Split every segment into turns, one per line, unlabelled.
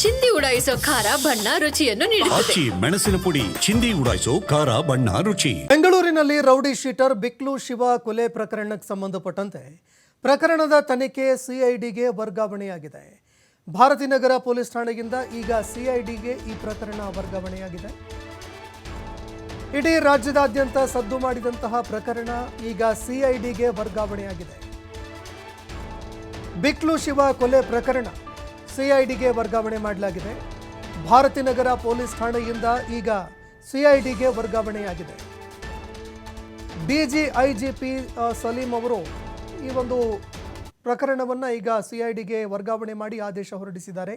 ಚಿಂದಿ ಉಡಾಯಿಸೋ ಖಾರ ಬಣ್ಣ ರುಚಿಯನ್ನು ನೀಡುತ್ತದೆ.
ಆಚಿ ಮೆಣಸಿನ ಪುಡಿ ಚಿಂದಿ ಉಡಾಯಿಸೋ ಖಾರ ಬಣ್ಣ ರುಚಿ.
ಬೆಂಗಳೂರಿನಲ್ಲಿ ರೌಡಿ ಶೀಟರ್ ಬಿಕ್ಲು ಶಿವ ಕೊಲೆ ಪ್ರಕರಣಕ್ಕೆ ಸಂಬಂಧಪಟ್ಟಂತೆ ಪ್ರಕರಣದ ತನಿಖೆ ಸಿಐಡಿಗೆ ವರ್ಗಾವಣೆಯಾಗಿದೆ. ಭಾರತೀನಗರ ಪೊಲೀಸ್ ಠಾಣೆಯಿಂದ ಈಗ ಸಿಐಡಿಗೆ ಈ ಪ್ರಕರಣ ವರ್ಗಾವಣೆಯಾಗಿದೆ. ಇಡೀ ರಾಜ್ಯದಾದ್ಯಂತ ಸದ್ದು ಮಾಡಿದಂತಹ ಪ್ರಕರಣ ಈಗ ಸಿಐಡಿಗೆ ವರ್ಗಾವಣೆಯಾಗಿದೆ. ಬಿಕ್ಲು ಶಿವ ಕೊಲೆ ಪ್ರಕರಣ ಸಿಐಡಿಗೆ ವರ್ಗಾವಣೆ ಮಾಡಲಾಗಿದೆ. ಭಾರತಿನಗರ ಪೊಲೀಸ್ ಠಾಣೆಯಿಂದ ಈಗ ಸಿಐಡಿಗೆ ವರ್ಗಾವಣೆಯಾಗಿದೆ. ಡಿಜಿ ಐಜಿಪಿ ಸಲೀಂ ಅವರು ಈ ಒಂದು ಪ್ರಕರಣವನ್ನು ಈಗ ಸಿಐಡಿಗೆ ವರ್ಗಾವಣೆ ಮಾಡಿ ಆದೇಶ ಹೊರಡಿಸಿದ್ದಾರೆ.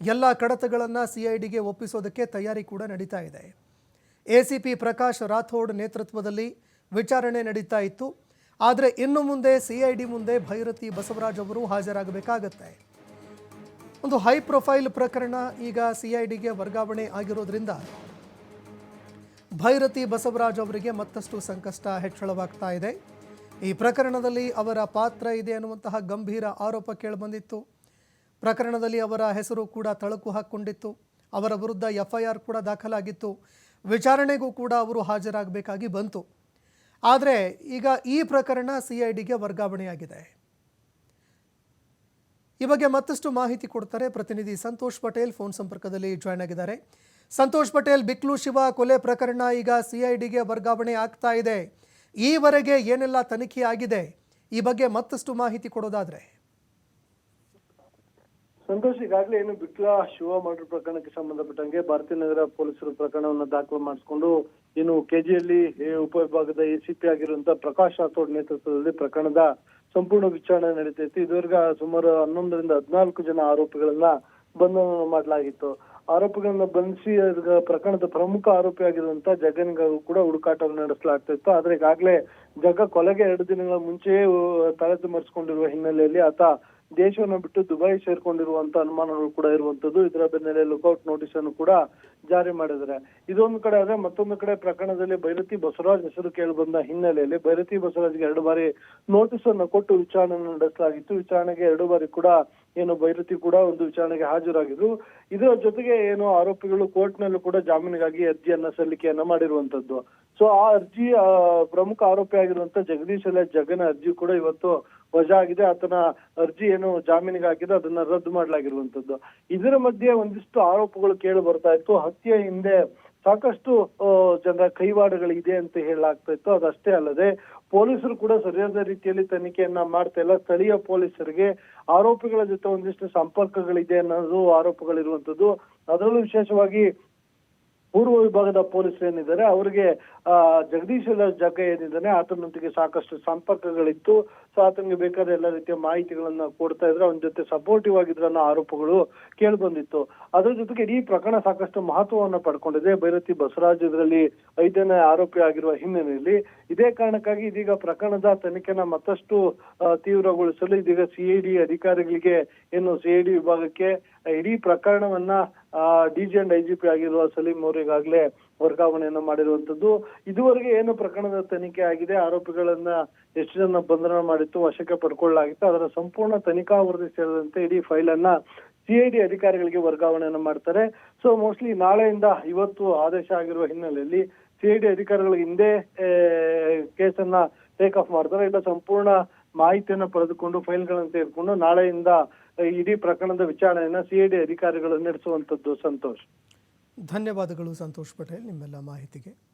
ಎಲ್ಲ ಕಡತಗಳನ್ನು ಸಿಐಡಿಗೆ ಒಪ್ಪಿಸೋದಕ್ಕೆ ತಯಾರಿ ಕೂಡ ನಡೀತಾ ಇದೆ. ಎಸಿಪಿ ಪ್ರಕಾಶ್ ರಾಥೋಡ್ ನೇತೃತ್ವದಲ್ಲಿ ವಿಚಾರಣೆ ನಡೀತಾ ಇತ್ತು. ಆದರೆ ಇನ್ನು ಮುಂದೆ ಸಿಐಡಿ ಮುಂದೆ ಭೈರತಿ ಬಸವರಾಜ್ ಅವರು ಹಾಜರಾಗಬೇಕಾಗತ್ತೆ. ಒಂದು ಹೈ ಪ್ರೊಫೈಲ್ ಪ್ರಕರಣ ಈಗ ಸಿ ಐ ಡಿಗೆ ವರ್ಗಾವಣೆ ಆಗಿರೋದ್ರಿಂದ ಭೈರತಿ ಬಸವರಾಜ್ ಅವರಿಗೆ ಮತ್ತಷ್ಟು ಸಂಕಷ್ಟ ಹೆಚ್ಚಳವಾಗ್ತಾ ಇದೆ. ಈ ಪ್ರಕರಣದಲ್ಲಿ ಅವರ ಪಾತ್ರ ಇದೆ ಅನ್ನುವಂತಹ ಗಂಭೀರ ಆರೋಪ ಕೇಳಿಬಂದಿತ್ತು. ಪ್ರಕರಣದಲ್ಲಿ ಅವರ ಹೆಸರು ಕೂಡ ತಳಕು ಹಾಕ್ಕೊಂಡಿತ್ತು. ಅವರ ವಿರುದ್ಧ ಎಫ್ಐಆರ್ ಕೂಡ ದಾಖಲಾಗಿತ್ತು. ವಿಚಾರಣೆಗೂ ಕೂಡ ಅವರು ಹಾಜರಾಗಬೇಕಾಗಿ ಬಂತು. ಆದರೆ ಈಗ ಈ ಪ್ರಕರಣ ಸಿ ಐ ಡಿಗೆ ವರ್ಗಾವಣೆಯಾಗಿದೆ. ಈ ಬಗ್ಗೆ ಮತ್ತಷ್ಟು ಮಾಹಿತಿ ಕೊಡ್ತಾರೆ ಪ್ರತಿನಿಧಿ ಸಂತೋಷ್ ಪಟೇಲ್. ಫೋನ್ ಸಂಪರ್ಕದಲ್ಲಿ ಜಾಯ್ನ್ ಆಗಿದ್ದಾರೆ. ಸಂತೋಷ್ ಪಟೇಲ್, ಬಿಕ್ಲು, ಶಿವ ಕೊಲೆ ಪ್ರಕರಣ ಈಗ ಸಿಐಡಿಗೆ ವರ್ಗಾವಣೆ ಆಗ್ತಾ ಇದೆ. ಈವರೆಗೆ ಏನೆಲ್ಲ ತನಿಖೆ ಆಗಿದೆ? ಈ ಬಗ್ಗೆ ಮತ್ತಷ್ಟು ಮಾಹಿತಿ ಕೊಡೋದಾದ್ರೆ.
ಸಂತೋಷ್ ಈಗಾಗಲೇ ಏನು ಬಿಟ್ಲ, ಶಿವ ಮರ್ಡರ್ ಪ್ರಕರಣಕ್ಕೆ ಸಂಬಂಧಪಟ್ಟಂಗೆ ಭಾರತೀಯ ನಗರ ಪೊಲೀಸರು ಪ್ರಕರಣವನ್ನು ದಾಖಲು ಮಾಡಿಸಿಕೊಂಡು ಏನು ಕೆಜಿಯಲ್ಲಿ ಉಪವಿಭಾಗದ ಎಸಿಪಿ ಆಗಿರುವಂತಹ ಪ್ರಕಾಶ್ ರಾಥೋಡ್ ನೇತೃತ್ವದಲ್ಲಿ ಪ್ರಕರಣದ ಸಂಪೂರ್ಣ ವಿಚಾರಣೆ ನಡೀತೈತಿ. ಇದುವರೆಗೆ ಸುಮಾರು ಹನ್ನೊಂದರಿಂದ ಹದಿನಾಲ್ಕು ಜನ ಆರೋಪಿಗಳನ್ನ ಬಂಧನ ಮಾಡಲಾಗಿತ್ತು. ಆರೋಪಿಗಳನ್ನ ಬಂಧಿಸಿ ಪ್ರಕರಣದ ಪ್ರಮುಖ ಆರೋಪಿ ಆಗಿರುವಂತ ಜಗನ್ಗೂ ಕೂಡ ಹುಡುಕಾಟವನ್ನು ನಡೆಸಲಾಗ್ತಾ ಇತ್ತು. ಆದ್ರೆ ಈಗಾಗಲೇ ಜಗ ಕೊಲೆಗೆ ಎರಡು ದಿನಗಳ ಮುಂಚೆಯೇ ತಲೆ ಮರೆಸಿಕೊಂಡಿರುವ ಹಿನ್ನೆಲೆಯಲ್ಲಿ ಆತ ದೇಶವನ್ನು ಬಿಟ್ಟು ದುಬೈ ಸೇರ್ಕೊಂಡಿರುವಂತ ಅನುಮಾನಗಳು ಕೂಡ ಇರುವಂತದ್ದು ಇದರ ಬೆನ್ನಲ್ಲೇ ಲುಕೌಟ್ ನೋಟಿಸ್ ಅನ್ನು ಕೂಡ ಜಾರಿ ಮಾಡಿದ್ದಾರೆ. ಇದೊಂದು ಕಡೆ ಆದ್ರೆ ಮತ್ತೊಂದು ಕಡೆ ಪ್ರಕರಣದಲ್ಲಿ ಭೈರತಿ ಬಸವರಾಜ್ ಹೆಸರು ಕೇಳಿ ಬಂದ ಹಿನ್ನೆಲೆಯಲ್ಲಿ ಭೈರತಿ ಬಸವರಾಜ್ಗೆ ಎರಡು ಬಾರಿ ನೋಟಿಸ್ ಅನ್ನು ಕೊಟ್ಟು ವಿಚಾರಣೆ ನಡೆಸಲಾಗಿತ್ತು. ವಿಚಾರಣೆಗೆ ಎರಡು ಬಾರಿ ಕೂಡ ಏನು ಭೈರತಿ ಕೂಡ ಒಂದು ವಿಚಾರಣೆಗೆ ಹಾಜರಾಗಿದ್ರು. ಇದರ ಜೊತೆಗೆ ಏನು ಆರೋಪಿಗಳು ಕೋರ್ಟ್ ನಲ್ಲೂ ಕೂಡ ಜಾಮೀನಿಗಾಗಿ ಅರ್ಜಿಯನ್ನ ಸಲ್ಲಿಕೆಯನ್ನ ಮಾಡಿರುವಂತದ್ದು. ಸೊ ಆ ಅರ್ಜಿ ಪ್ರಮುಖ ಆರೋಪಿ ಆಗಿರುವಂತ ಜಗದೀಶ್ ಅಲ್ಲ ಜಗನ್ ಅರ್ಜಿ ಕೂಡ ಇವತ್ತು ವಜಾ ಆಗಿದೆ ಆತನ ಅರ್ಜಿ ಏನು ಜಾಮೀನಿಗೆ ಅದನ್ನ ರದ್ದು ಮಾಡಲಾಗಿರುವಂತದ್ದು. ಇದರ ಮಧ್ಯೆ ಒಂದಿಷ್ಟು ಆರೋಪಗಳು ಕೇಳಿ ಬರ್ತಾ ಇತ್ತು. ಹತ್ಯೆ ಹಿಂದೆ ಸಾಕಷ್ಟು ಜನರ ಕೈವಾಡಗಳು ಕೈವಾಡಗಳಿದೆ ಅಂತ ಹೇಳಲಾಗ್ತಾ ಇತ್ತು. ಅದಷ್ಟೇ ಅಲ್ಲದೆ, ಪೊಲೀಸರು ಕೂಡ ಸರಿಯಾದ ರೀತಿಯಲ್ಲಿ ತನಿಖೆಯನ್ನ ಮಾಡ್ತಾ ಇಲ್ಲ. ಸ್ಥಳೀಯ ಪೊಲೀಸರಿಗೆ ಆರೋಪಿಗಳ ಜೊತೆ ಒಂದಿಷ್ಟು ಸಂಪರ್ಕಗಳಿದೆ ಅನ್ನೋದು ಆರೋಪಗಳಿರುವಂತದ್ದು ಅದರಲ್ಲೂ ವಿಶೇಷವಾಗಿ ಪೂರ್ವ ವಿಭಾಗದ ಪೊಲೀಸರು ಏನಿದ್ದಾರೆ, ಅವರಿಗೆ ಜಗದೀಶ್ ಜಗ ಏನಿದ್ದಾನೆ, ಆತನೊಂದಿಗೆ ಸಾಕಷ್ಟು ಸಂಪರ್ಕಗಳಿತ್ತು. ಸೊ ಆತನಿಗೆ ಬೇಕಾದ ಎಲ್ಲ ರೀತಿಯ ಮಾಹಿತಿಗಳನ್ನ ಕೊಡ್ತಾ ಇದ್ರೆ. ಅವನ ಜೊತೆ ಸಪೋರ್ಟಿವ್ ಆಗಿದ್ರು ಅನ್ನೋ ಆರೋಪಗಳು ಕೇಳಿ ಬಂದಿತ್ತು ಅದ್ರ ಜೊತೆಗೆ ಇಡೀ ಪ್ರಕರಣ ಸಾಕಷ್ಟು ಮಹತ್ವವನ್ನು ಪಡ್ಕೊಂಡಿದೆ. ಭೈರತಿ ಬಸವರಾಜ್ ಇದರಲ್ಲಿ ಐದನೇ ಆರೋಪಿ ಆಗಿರುವ ಹಿನ್ನೆಲೆಯಲ್ಲಿ. ಇದೇ ಕಾರಣಕ್ಕಾಗಿ ಇದೀಗ ಪ್ರಕರಣದ ತನಿಖೆನ ಮತ್ತಷ್ಟು ತೀವ್ರಗೊಳಿಸಲು ಇದೀಗ ಸಿಐಡಿ ಅಧಿಕಾರಿಗಳಿಗೆ ಏನು ಸಿಐಡಿ ವಿಭಾಗಕ್ಕೆ ಇಡೀ ಪ್ರಕರಣವನ್ನ ಡಿಜಿ ಅಂಡ್ ಐಜಿಪಿ ಆಗಿರುವ ಸಲೀಂ ಅವರಿಗಾಗಲೇ ವರ್ಗಾವಣೆಯನ್ನು ಮಾಡಿರುವಂತದ್ದು ಇದುವರೆಗೆ ಏನು ಪ್ರಕರಣದ ತನಿಖೆ ಆಗಿದೆ? ಆರೋಪಿಗಳನ್ನ ಎಷ್ಟು ಜನ ಬಂಧನ ಮಾಡಿತ್ತು, ವಶಕ್ಕೆ ಪಡ್ಕೊಳ್ಳಲಾಗಿತ್ತು. ಅದರ ಸಂಪೂರ್ಣ ತನಿಖಾ ವರದಿ ಸೇರಿದಂತೆ ಇಡೀ ಫೈಲ್ ಅನ್ನ ಸಿಐಡಿ ಅಧಿಕಾರಿಗಳಿಗೆ ವರ್ಗಾವಣೆಯನ್ನು ಮಾಡ್ತಾರೆ. ಸೊ ಮೋಸ್ಟ್ಲಿ ನಾಳೆಯಿಂದ ಇವತ್ತು ಆದೇಶ ಆಗಿರುವ ಹಿನ್ನೆಲೆಯಲ್ಲಿ ಸಿಐಡಿ ಅಧಿಕಾರಿಗಳು ಹಿಂದೆ ಕೇಸನ್ನ ಟೇಕ್ ಆಫ್ ಮಾಡ್ತಾರೆ. ಇಲ್ಲ, ಸಂಪೂರ್ಣ ಮಾಹಿತಿಯನ್ನು ಪಡೆದುಕೊಂಡು, ಫೈಲ್ಗಳನ್ನು ತೆಗೆದುಕೊಂಡು ನಾಳೆಯಿಂದ ಇಡೀ ಪ್ರಕರಣದ ವಿಚಾರಣೆಯನ್ನ ಸಿಐಡಿ ಅಧಿಕಾರಿಗಳು ನಡೆಸುವಂತದ್ದು ಸಂತೋಷ್.
ಧನ್ಯವಾದಗಳು ಸಂತೋಷ್ ಪಟೇಲ್ ನಿಮ್ಮೆಲ್ಲ ಮಾಹಿತಿಗೆ.